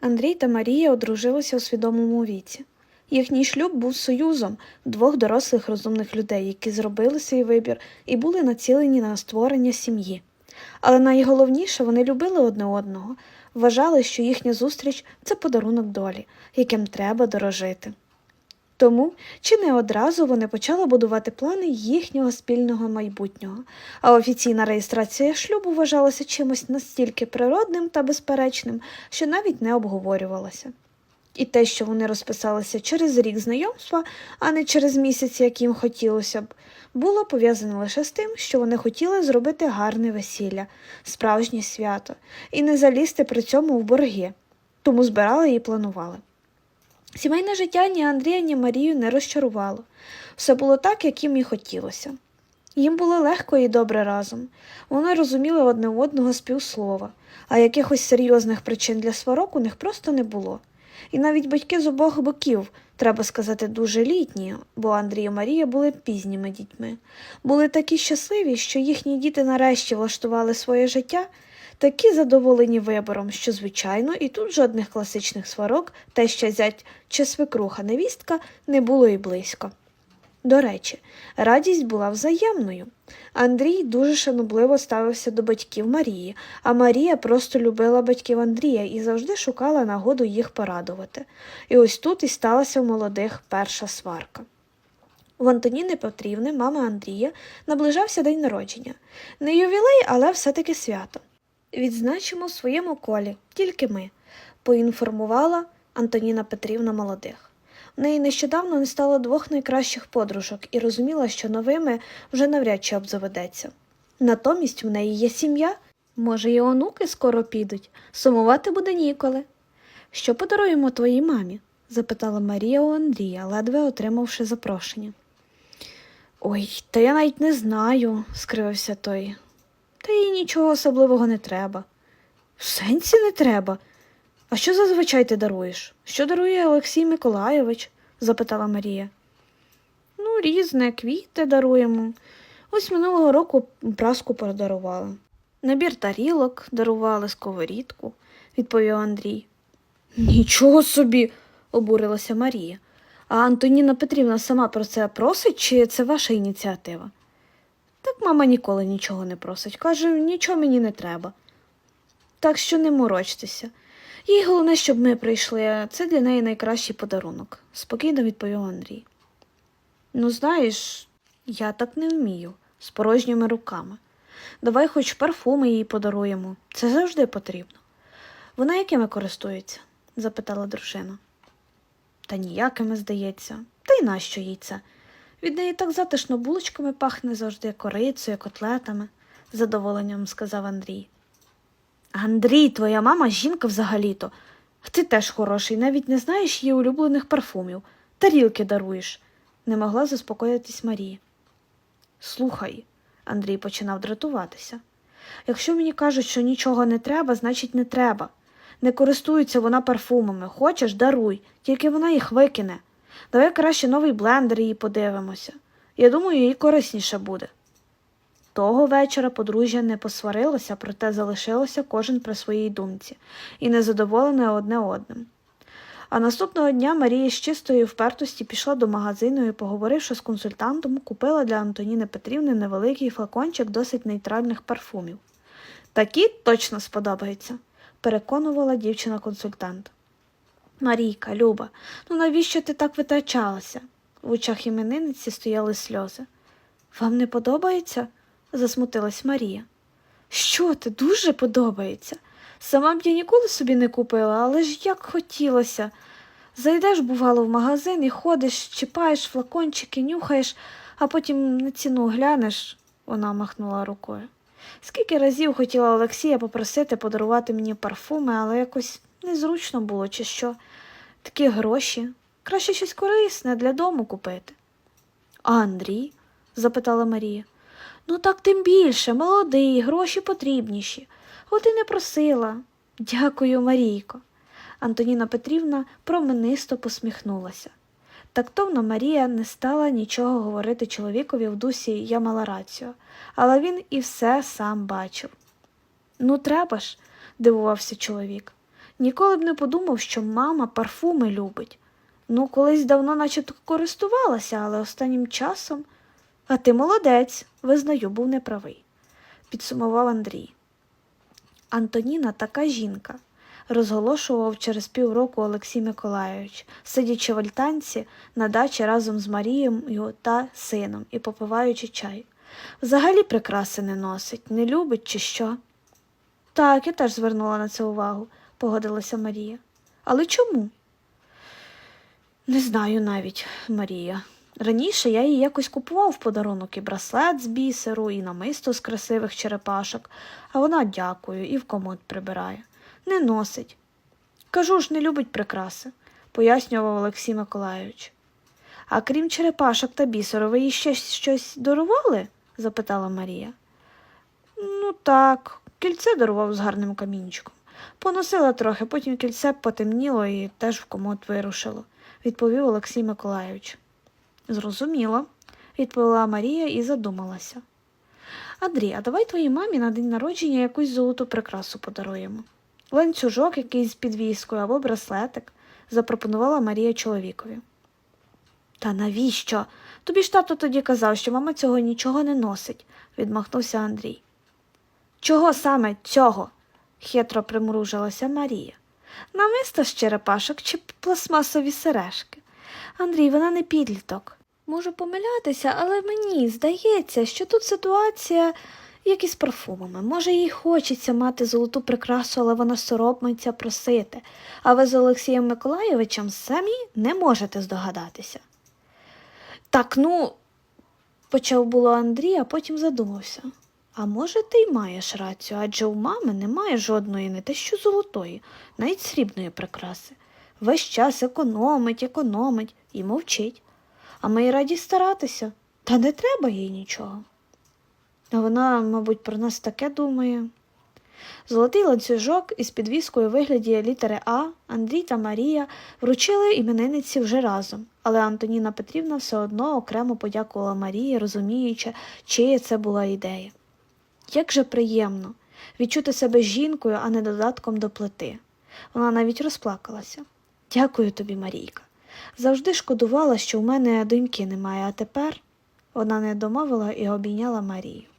Андрій та Марія одружилися у свідомому віці. Їхній шлюб був союзом двох дорослих розумних людей, які зробили свій вибір і були націлені на створення сім'ї. Але найголовніше вони любили одне одного, вважали, що їхня зустріч це подарунок долі, яким треба дорожити. Тому чи не одразу вони почали будувати плани їхнього спільного майбутнього, а офіційна реєстрація шлюбу вважалася чимось настільки природним та безперечним, що навіть не обговорювалася. І те, що вони розписалися через рік знайомства, а не через місяць, як їм хотілося б, було пов'язане лише з тим, що вони хотіли зробити гарне весілля, справжнє свято, і не залізти при цьому в борги, тому збирали і планували. Сімейне життя ні Андрія, ні Марію не розчарувало. Все було так, як їм і хотілося. Їм було легко і добре разом. Вони розуміли одне одного з півслова, а якихось серйозних причин для сварок у них просто не було. І навіть батьки з обох боків, треба сказати, дуже літні, бо Андрій і Марія були пізніми дітьми, були такі щасливі, що їхні діти нарешті влаштували своє життя, такі задоволені вибором, що, звичайно, і тут жодних класичних сварок, те, що зять чи свекруха невістка, не було і близько. До речі, радість була взаємною. Андрій дуже шанобливо ставився до батьків Марії, а Марія просто любила батьків Андрія і завжди шукала нагоду їх порадувати. І ось тут і сталася в молодих перша сварка. У Антоніни Петрівни, мами Андрія, наближався день народження. Не ювілей, але все-таки свято. Відзначимо в своєму колі, тільки ми, поінформувала Антоніна Петрівна молодих. В неї нещодавно не стало двох найкращих подружок і розуміла, що новими вже навряд чи обзаведеться. Натомість в неї є сім'я, може, і онуки скоро підуть, сумувати буде ніколи. Що подаруємо твоїй мамі? запитала Марія у Андрія, ледве отримавши запрошення. Ой, та я навіть не знаю, скривився той. Та їй нічого особливого не треба. В сенсі не треба. А що зазвичай ти даруєш? Що дарує Олексій Миколайович? запитала Марія. Ну, різне, квіти даруємо. Ось минулого року праску подарували. Набір тарілок дарували сковорідку, відповів Андрій. Нічого собі, обурилася Марія. А Антоніна Петрівна сама про це просить, чи це ваша ініціатива? Так мама ніколи нічого не просить. Каже, нічого мені не треба. Так що не морочтеся. Їй головне, щоб ми прийшли, це для неї найкращий подарунок, спокійно відповів Андрій. Ну, знаєш, я так не вмію, з порожніми руками. Давай хоч парфуми їй подаруємо. Це завжди потрібно. Вона якими користується? запитала дружина. Та ніякими, здається, та й нащо їй це? Від неї так затишно булочками пахне завжди корицею, котлетами, з задоволенням сказав Андрій. Андрій, твоя мама жінка взагалі-то. Ти теж хороший, навіть не знаєш її улюблених парфумів, тарілки даруєш, не могла заспокоїтись Марія. Слухай, Андрій починав дратуватися. Якщо мені кажуть, що нічого не треба, значить не треба. Не користується вона парфумами. Хочеш, даруй, тільки вона їх викине. Давай краще новий блендер її подивимося. Я думаю, їй корисніше буде. Того вечора подружжя не посварилося, проте залишилося кожен при своїй думці і незадоволене одне одним. А наступного дня Марія з чистої впертості пішла до магазину і, поговоривши з консультантом, купила для Антоніни Петрівни невеликий флакончик досить нейтральних парфумів. Такі точно сподобаються, переконувала дівчина-консультант. Марійка, Люба, ну навіщо ти так витрачалася? В очах іменинниці стояли сльози. Вам не подобається? засмутилась Марія. Що ти дуже подобається? Сама б я ніколи собі не купила, але ж як хотілося. Зайдеш, бувало, в магазин і ходиш, чіпаєш флакончики, нюхаєш, а потім на ціну глянеш, вона махнула рукою. Скільки разів хотіла Олексія попросити подарувати мені парфуми, але якось незручно було, чи що. Такі гроші. Краще щось корисне для дому купити. А Андрій? запитала Марія. Ну, так тим більше, молодий, гроші потрібніші. От і не просила. Дякую, Марійко. Антоніна Петрівна променисто посміхнулася. Тактовно Марія не стала нічого говорити чоловікові в дусі я мала рацію, але він і все сам бачив. Ну, треба ж, дивувався чоловік. Ніколи б не подумав, що мама парфуми любить. Ну, колись давно начебто користувалася, але останнім часом. А ти молодець, визнаю, був неправий, підсумував Андрій. Антоніна така жінка, розголошував через півроку Олексій Миколайович, сидячи в альтанці на дачі разом з Марією та сином і попиваючи чай. Взагалі прикраси не носить, не любить чи що. Так, я теж звернула на це увагу, погодилася Марія. Але чому? Не знаю навіть, Марія. Раніше я їй якось купував в подарунок і браслет з бісеру, і намисто з красивих черепашок, а вона дякую і в комод прибирає. Не носить. Кажу ж, не любить прикраси, пояснював Олексій Миколайович. А крім черепашок та бісеру, ви їй ще щось дарували? запитала Марія. Ну так, кільце дарував з гарним камінчиком. Поносила трохи, потім кільце потемніло і теж в комод вирушило, відповів Олексій Миколайович. Зрозуміло, відповіла Марія і задумалася. Андрій, а давай твоїй мамі на день народження якусь золоту прикрасу подаруємо. Ланцюжок якийсь з підвіскою або браслетик, запропонувала Марія чоловікові. Та навіщо? Тобі ж тато тоді казав, що мама цього нічого не носить, відмахнувся Андрій. Чого саме цього? Хитро примружилася Марія. Намисто з черепашок чи пластмасові сережки. Андрій, вона не підліток. Можу помилятися, але мені здається, що тут ситуація, як із парфумами. Може, їй хочеться мати золоту прикрасу, але вона соромиться просити, а ви з Олексієм Миколайовичем самі не можете здогадатися. Так, ну, почав було Андрій, а потім задумався. А може, ти й маєш рацію, адже у мами немає жодної, не те що золотої, навіть срібної прикраси. Весь час економить, економить і мовчить. А ми й раді старатися, та не треба їй нічого. А вона, мабуть, про нас таке думає. Золотий ланцюжок із підвіскою вигляді літери А Андрій та Марія вручили іменинниці вже разом, але Антоніна Петрівна все одно окремо подякувала Марії, розуміючи, чия це була ідея. Як же приємно відчути себе жінкою, а не додатком до плити. Вона навіть розплакалася. Дякую тобі, Марійка. Завжди шкодувала, що у мене доньки немає, а тепер вона не домовила і обійняла Марію.